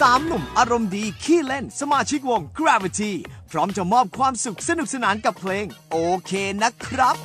สามหนุ่มอารมณ์ดี ขี้เล่น สมาชิกวง Gravity พร้อมจะมอบความสุขสนุกสนานกับเพลง โอเคนะครับ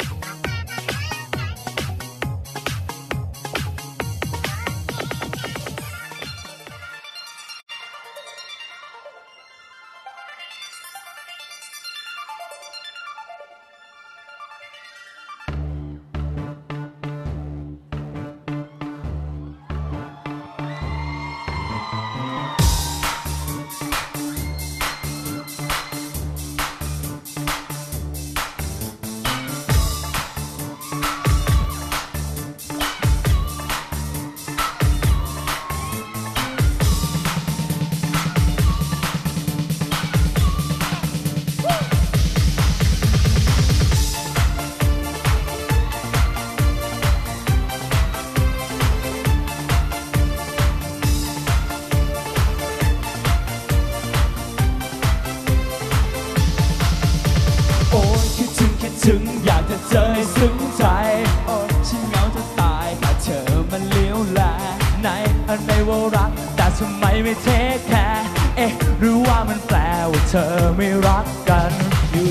รัก แต่ทำไมไม่เทคแคร์เอ๊ะหรือว่ามันแปลว่าเธอไม่รักกัน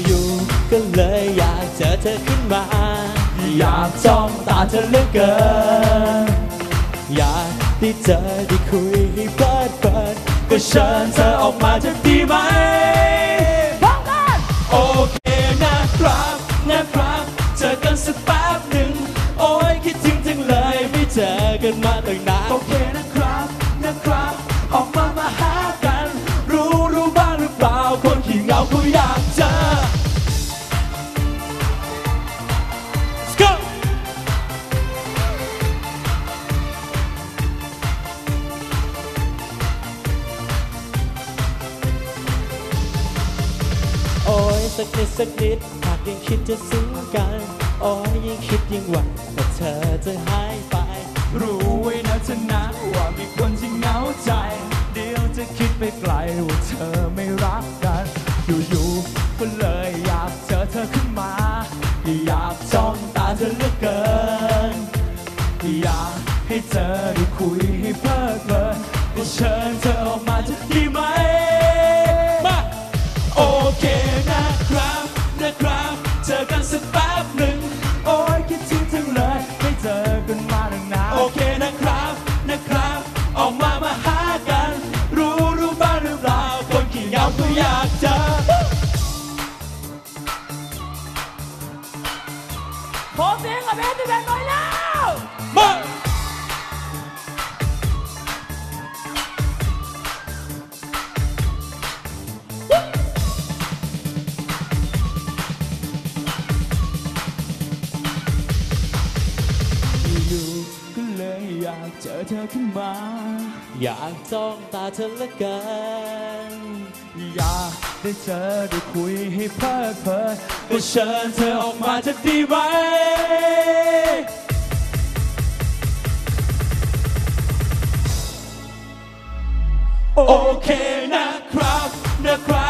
อยู่ๆก็เลยอยากเจอเธอขึ้นมา อยากจ้องตาเธอเหลือเกิน อยากได้เจอได้คุยให้เพลิดเพลินก็เชิญเธอออกมาจะดีไหมพร้อมกันโอเคนะครับนะครับเจอกันสักแป๊บหนึ่งโอ้ยคิดถึงจังเลยไม่เจอกันมาตั้งนาน สักนิด หากยังคิดจะซึ้งกันอ๋อยิ่งคิดยิ่งหวังว่าเธอจะหายไป รู้ไว้นะฉัน ขอเสียง เลยอยากเจอเธอขึ้นมา อยากจ้องตาเธอลือเกินอยากได้เจอได้คุยให้เพลิดเพลินก็เชิญเธอออกมาจะดีไหมโอเคนะครับนะครับ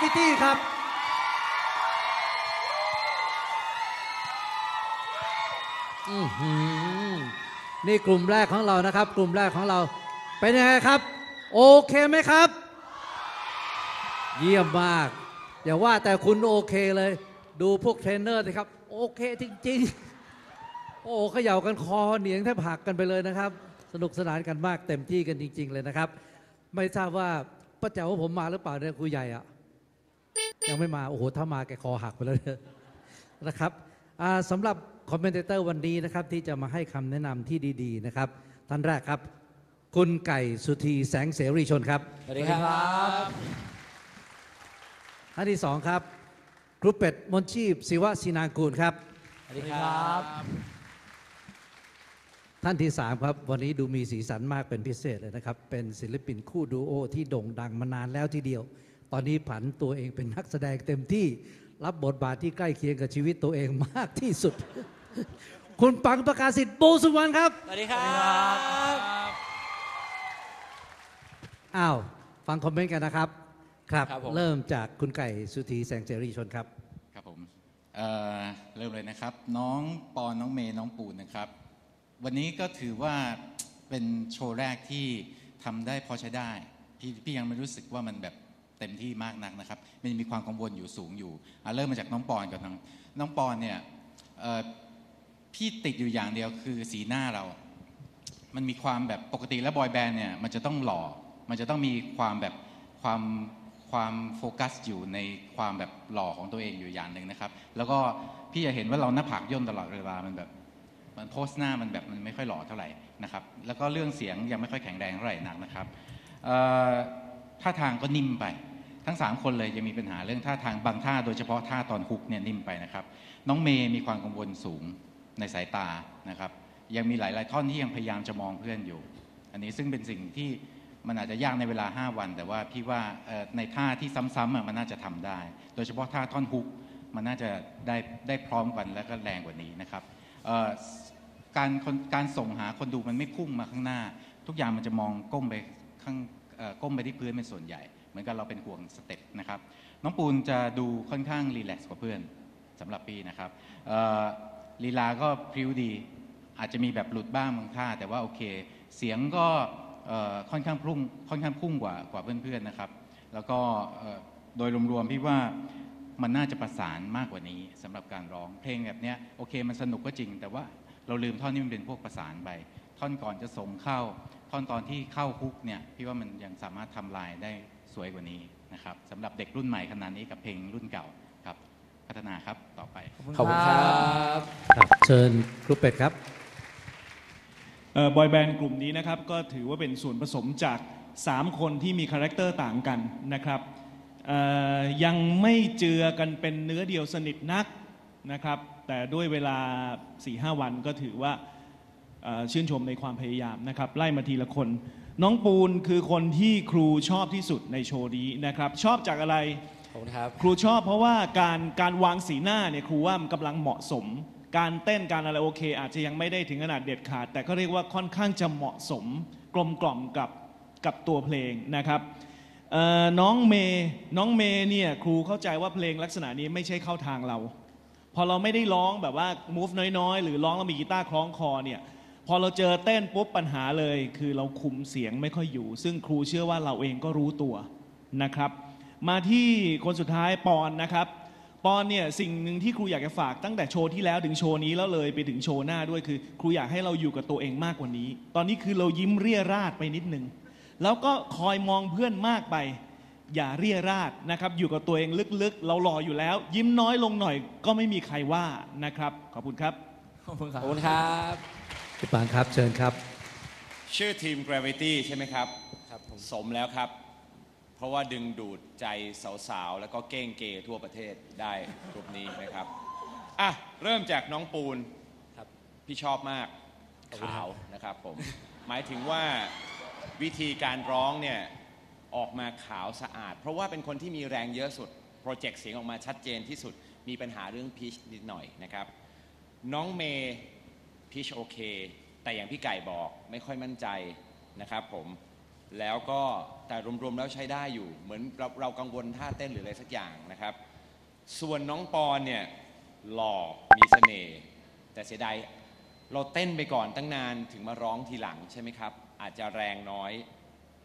Gravity ครับอือหือนี่กลุ่มแรกของเรานะครับ กลุ่มแรกของเรา เป็นยังไงครับ โอเคไหมครับ เยี่ยมมากอย่าว่าแต่คุณโอเคเลย ดูพวกเทรนเนอร์สิครับ โอเคจริงๆ โอ้เขย่ากันคอเหนียงแทบหักกันไปเลยนะครับ สนุกสนานกันมากเต็มที่กันจริง ๆ เลยนะครับ ไม่ทราบว่าป้าแจ๋วผมมาหรือเปล่าเนี่ยครูใหญ่อะ ยังไม่มาโอ้โหถ้ามาแกคอหักไปแล้วเนี่ยนะครับอ่าสำหรับคอมเมนเตอร์วันนี้นะครับที่จะมาให้คำแนะนำที่ดีๆนะครับท่านแรกครับ คุณไก่สุธีแสงเสรีชนครับสวัสดีครับท่านที่สองครับครูเป็ดมนชีพศิวะศินางกูลครับสวัสดีครับ ท่านที่สามครับ วันนี้ดูมีสีสันมากเป็นพิเศษเลยนะครับ เป็นศิลปินคู่ดูโอที่โด่งดังมานานแล้วทีเดียว ตอนนี้ผันตัวเองเป็นนักแสดงเต็มที่รับบทบาทที่ใกล้เคียงกับชีวิตตัวเองมากที่สุด คุณปังประกาศสิทธิ์ปูสุวรรณครับ สวัสดีครับอ้าว ฟังคอมเมนต์กันนะครับ ครับ ครับผม เริ่มจากคุณไก่สุธีแสงเจรีชนครับ ครับผมเอ่อเริ่มเลยนะครับ น้องปอนน้องเมย์น้องปูนนะครับ วันนี้ก็ถือว่าเป็นโชว์แรกที่ทำได้พอใช้ได้ พี่พี่ยังไม่รู้สึกว่ามันแบบ เต็มที่มากนักนะครับมันมีความกังวลอยู่สูงอยู่เริ่มมาจากน้องปอนก่อนน้องน้องปอนเนี่ยพี่ติดอยู่อย่างเดียวคือสีหน้าเรา มันมีความแบบปกติแล้วบอยแบนด์เนี่ยมันจะต้องหล่อ มันจะต้องมีความแบบความความโฟกัสอยู่ในความแบบหล่อของตัวเองอยู่อย่างหนึ่งนะครับ แล้วก็พี่จะเห็นว่าเราหน้าผากย่นตลอดเวลา มันแบบมันโพสหน้ามันแบบมันไม่ค่อยหล่อเท่าไหร่นะครับ แล้วก็เรื่องเสียงยังไม่ค่อยแข็งแรงเท่าไหร่นักนะครับท่าทางก็นิ่มไป ทั้งสามคนเลยยังมีปัญหาเรื่องท่าทางบางท่า โดยเฉพาะท่าตอนฮุกเนี่ยนิ่มไปนะครับ น้องเมย์มีความกังวลสูงในสายตานะครับ ยังมีหลาย ๆ ท่อนที่ยังพยายามจะมองเพื่อนอยู่ อันนี้ซึ่งเป็นสิ่งที่มันอาจจะยากในเวลา 5 วัน แต่ว่าพี่ว่าในท่าที่ซ้ำๆมันน่าจะทำได้ โดยเฉพาะท่าท่อนฮุกมันน่าจะได้ได้พร้อมกันและก็แรงกว่านี้นะครับการการส่งหาคนดูมันไม่พุ่งมาข้างหน้า ทุกอย่างมันจะมองก้มไปข้างก้มไปที่พื้นเป็นส่วนใหญ่ เหมือนกับเราเป็นห่วงสเต็ปนะครับ น้องปูนจะดูค่อนข้างรีแลกซ์กว่าเพื่อนสำหรับพี่นะครับลีลาก็พริ้วดี อาจจะมีแบบหลุดบ้างบางท่า แต่ว่าโอเค เสียงก็ค่อนข้างพุ่งค่อนข้างพุ่งกว่ากว่าเพื่อนๆนะครับ แล้วก็โดยรวมๆพี่ว่ามันน่าจะประสานมากกว่านี้สำหรับการร้องเพลงแบบเนี้ยโอเคมันสนุกก็จริง แต่ว่าเราลืมท่อนที่มันเป็นพวกประสานไป ท่อนก่อนจะส่งเข้า ท่อนตอนที่เข้าฮุกเนี่ยพี่ว่ามันยังสามารถทำลายได้ สวยกว่านี้นะครับสำหรับเด็กรุ่นใหม่ขนาดนี้กับเพลงรุ่นเก่าครับพัฒนาครับต่อไป ขอบคุณครับครับเชิญครูเป็ดครับบอยแบนด์กลุ่มนี้นะครับก็ถือว่าเป็นส่วนผสมจาก 3 คนที่มีคาแรคเตอร์ต่างกันนะครับเอ่อยังไม่เจือกันเป็นเนื้อเดียวสนิทนักนะครับ แต่ด้วยเวลา 4-5 วันก็ถือว่าเอ่อ ชื่นชมในความพยายามนะครับไล่มาทีละคน น้องปูนคือคนที่ครูชอบที่สุดในโชว์นี้นะครับชอบจากอะไรขอบคุณครับครูชอบเพราะว่าการการวางสีหน้าเนี่ยครูว่ามันกำลังเหมาะสม การเต้นการอะไรโอเค อาจจะยังไม่ได้ถึงขนาดเด็ดขาด แต่ก็เรียกว่าค่อนข้างจะเหมาะสม กลมกล่อมกับกับตัวเพลงนะครับเอ่อน้องเมย์น้องเมย์เนี่ยครูเข้าใจว่าเพลงลักษณะนี้ไม่ใช่เข้าทางเรา พอเราไม่ได้ร้องแบบว่า move น้อยๆ หรือร้องแล้วมีกีตาร์คล้องคอเนี่ย พอเราเจอเต้นปุ๊บปัญหาเลย คือเราคุมเสียงไม่ค่อยอยู่ ซึ่งครูเชื่อว่าเราเองก็รู้ตัวนะครับ มาที่คนสุดท้ายปอนนะครับ ปอนเนี่ยสิ่งหนึ่งที่ครูอยากจะฝากตั้งแต่โชว์ที่แล้วถึงโชว์นี้แล้วเลยไปถึงโชว์หน้าด้วยคือ ครูอยากให้เราอยู่กับตัวเองมากกว่านี้ ตอนนี้คือเรายิ้มเรียราดไปนิดนึงแล้วก็คอยมองเพื่อนมากไป อย่าเรียราดนะครับอยู่กับตัวเองลึกๆ เราหล่ออยู่แล้ว ยิ้มน้อยลงหน่อยก็ไม่มีใครว่านะครับ ขอบคุณครับ ขอบคุณครับ พี่ปานครับเชิญครับ ชื่อทีม Gravity ใช่ไหมครับ ครับผมสมแล้วครับ เพราะว่าดึงดูดใจสาวๆ แล้วก็เก้งเกย์ทั่วประเทศได้กลุ่มนี้นะครับ อะ เริ่มจากน้องปูนครับ พี่ชอบมากขอบคุณครัขาบวนะครับผม หมายถึงว่าวิธีการร้องเนี่ย ออกมาขาวสะอาด เพราะว่าเป็นคนที่มีแรงเยอะสุด โปรเจกต์เสียงออกมาชัดเจนที่สุดมีปัญหาเรื่องพีชนิดหน่อยนะครับ น้องเมย์ พีชโอเค แต่อย่างพี่ไก่บอกไม่ค่อยมั่นใจนะครับผมแล้วก็แต่รวมๆแล้วใช้ได้อยู่ เหมือนเราเรากังวลท่าเต้นหรืออะไรสักอย่างนะครับ ส่วนน้องปอนเนี่ยหล่อมีเสน่ห์แต่เสียดายเราเต้นไปก่อนตั้งนานถึงมาร้องทีหลังใช่ไหมครับ อาจจะแรงน้อย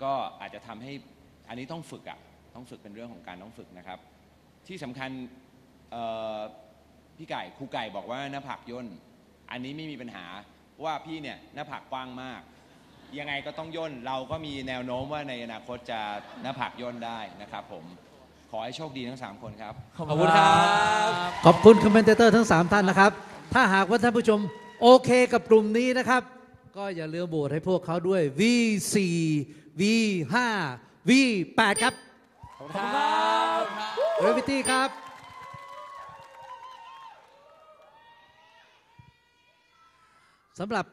ก็อาจจะทำให้อันนี้ต้องฝึกอะ่ะต้องฝึกเป็นเรื่องของการต้องฝึกนะครับ ที่สำคัญพี่ไก่ครูไก่บอกว่าหน้าผากย่น อันนี้ไม่มีปัญหาเพราะว่าพี่เนี่ยหน้าผากกว้างมาก ยังไงก็ต้องย่นเราก็มีแนวโน้มว่าในอนาคตจะหน้าผากย่นได้นะครับผมขอให้โชคดีทั้งสามคนครับ ขอบคุณครับ ขอบคุณคอมเมนเตอร์ทั้ง 3 ท่านนะครับ ถ้าหากว่าท่านผู้ชมโอเคกับกลุ่มนี้นะครับ ก็อย่าลืมโหวตให้พวกเขาด้วย V4 V5 V8 ครับ ขอบคุณครับเรวิตี้ครับ สำหรับ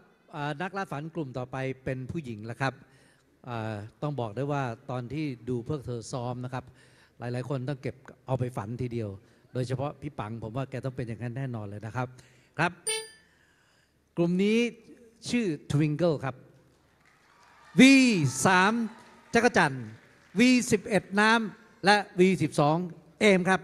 นักล่าฝันกลุ่มต่อไปเป็นผู้หญิงแล้วครับต้องบอกได้ว่าตอนที่ดูพวกเธอซ้อมนะครับ หลายๆ คนต้องเก็บเอาไปฝันทีเดียว โดยเฉพาะพี่ปังผมว่าแกต้องเป็นอย่างนั้นแน่นอนเลยนะครับครับ กลุ่มนี้ชื่อ Twinkle ครับ V3 จักรจันทร์ V11 น้ำและ V12 เอมครับ